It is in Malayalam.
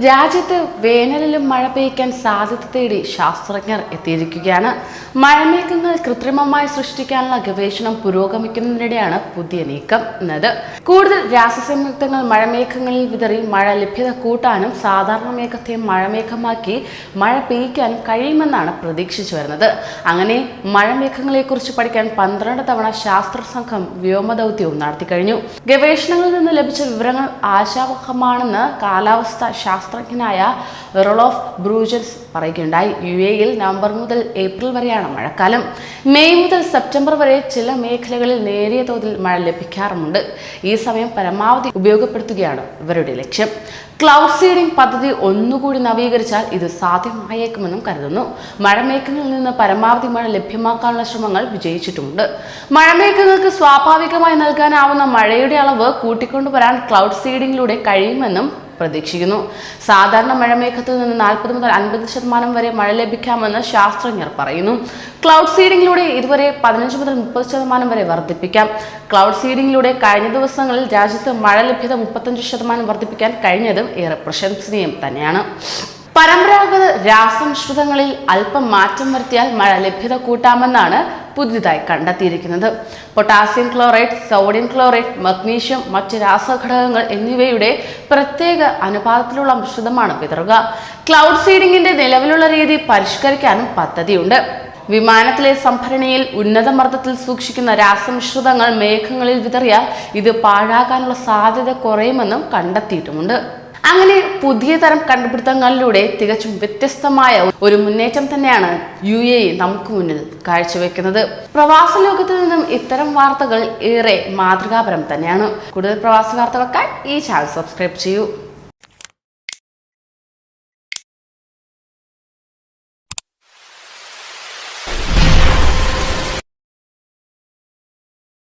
രാജ്യത്ത് വേനലിലും മഴ പെയ്യ്ക്കാൻ സാധ്യത തേടി ശാസ്ത്രജ്ഞർ എത്തിയിരിക്കുകയാണ്. മഴമേഘങ്ങൾ കൃത്രിമമായി സൃഷ്ടിക്കാനുള്ള ഗവേഷണം പുരോഗമിക്കുന്നതിനിടെയാണ് പുതിയ നീക്കം എന്നത്. കൂടുതൽ രാസസംയുക്തങ്ങൾ മഴമേഘങ്ങളിൽ വിതറി മഴ ലഭ്യത കൂട്ടാനും സാധാരണ മേഘത്തെ മഴമേഘമാക്കി മഴ പെയ്യ്ക്കാനും കഴിയുമെന്നാണ് പ്രതീക്ഷിച്ചു വരുന്നത്. അങ്ങനെ മഴമേഘങ്ങളെക്കുറിച്ച് പഠിക്കാൻ പന്ത്രണ്ട് തവണ ശാസ്ത്ര സംഘം നടത്തി കഴിഞ്ഞു ഗവേഷണങ്ങളിൽ നിന്ന് ലഭിച്ച വിവരങ്ങൾ ആശാവഹമാണെന്ന് കാലാവസ്ഥ ശാസ്ത്രജ്ഞനായ റൊളോഫ് ബ്രൂജൻസ് പറയുകയുണ്ടായി. യു എയിൽ നവംബർ മുതൽ ഏപ്രിൽ വരെയാണ് മഴക്കാലം. മെയ് മുതൽ സെപ്റ്റംബർ വരെ ചില മേഖലകളിൽ നേരിയ തോതിൽ മഴ ലഭിക്കാറുമുണ്ട്. ഈ സമയം പരമാവധി ഉപയോഗപ്പെടുത്തുകയാണ് ഇവരുടെ ലക്ഷ്യം. ക്ലൗഡ് സീഡിംഗ് പദ്ധതി ഒന്നുകൂടി നവീകരിച്ചാൽ ഇത് സാധ്യമായേക്കുമെന്നും കരുതുന്നു. മഴമേഘങ്ങളിൽ നിന്ന് പരമാവധി മഴ ലഭ്യമാക്കാനുള്ള ശ്രമങ്ങൾ വിജയിച്ചിട്ടുമുണ്ട്. മഴമേഘങ്ങൾക്ക് സ്വാഭാവികമായി നൽകാനാവുന്ന മഴയുടെ അളവ് കൂട്ടിക്കൊണ്ടുവരാൻ ക്ലൗഡ് സീഡിംഗിലൂടെ കഴിയുമെന്നും പ്രതീക്ഷിക്കുന്നു. സാധാരണ മഴമേഘത്തിൽ നിന്ന് നാൽപ്പത് മുതൽ അൻപത് ശതമാനം വരെ മഴ ലഭിക്കാമെന്ന് ശാസ്ത്രജ്ഞർ പറയുന്നു. ക്ലൗഡ് സീഡിങ്ങിലൂടെ ഇതുവരെ പതിനഞ്ച് മുതൽ മുപ്പത് ശതമാനം വരെ വർദ്ധിപ്പിക്കാം. ക്ലൗഡ് സീഡിങ്ങിലൂടെ കഴിഞ്ഞ ദിവസങ്ങളിൽ രാജ്യത്ത് മഴ ലഭ്യത മുപ്പത്തഞ്ച് ശതമാനം വർദ്ധിപ്പിക്കാൻ കഴിഞ്ഞതും ഏറെ പ്രശംസനീയം തന്നെയാണ്. പരമ്പരാഗത രാസമിശ്രിതങ്ങളിൽ അല്പം മാറ്റം വരുത്തിയാൽ മഴ ലഭ്യത കൂട്ടാമെന്നാണ് പുതിയതായി കണ്ടെത്തിയിരിക്കുന്നത്. Potassium chloride sodium chloride magnesium മറ്റ് രാസഘടകങ്ങൾ എന്നിവയുടെ പ്രത്യേക അനുപാതത്തിലുള്ള മിശ്രിതമാണ് വിതറുക ക്ലൗഡ് സീഡിങ്ങിന്റെ നിലവിലുള്ള രീതി പരിഷ്കരിക്കാനും പദ്ധതിയുണ്ട്. വിമാനത്തിലെ സംഭരണിയിൽ ഉന്നതമർദ്ദത്തിൽ സൂക്ഷിക്കുന്ന രാസമിശ്രിതങ്ങൾ മേഘങ്ങളിൽ വിതറിയാൽ ഇത് പാഴാകാനുള്ള സാധ്യത കുറയുമെന്നും കണ്ടെത്തിയിട്ടുമുണ്ട്. അങ്ങനെ പുതിയ തരം കണ്ടുപിടുത്തങ്ങളിലൂടെ തികച്ചും വ്യത്യസ്തമായ ഒരു മുന്നേറ്റം തന്നെയാണ് യു എ നമുക്ക് മുന്നിൽ കാഴ്ചവെക്കുന്നത്. പ്രവാസ ലോകത്ത് നിന്നും ഇത്തരം വാർത്തകൾ ഏറെ മാതൃകാപരം തന്നെയാണ്. കൂടുതൽ പ്രവാസ വാർത്തകൾക്കായി ഈ ചാനൽ സബ്സ്ക്രൈബ് ചെയ്യൂ.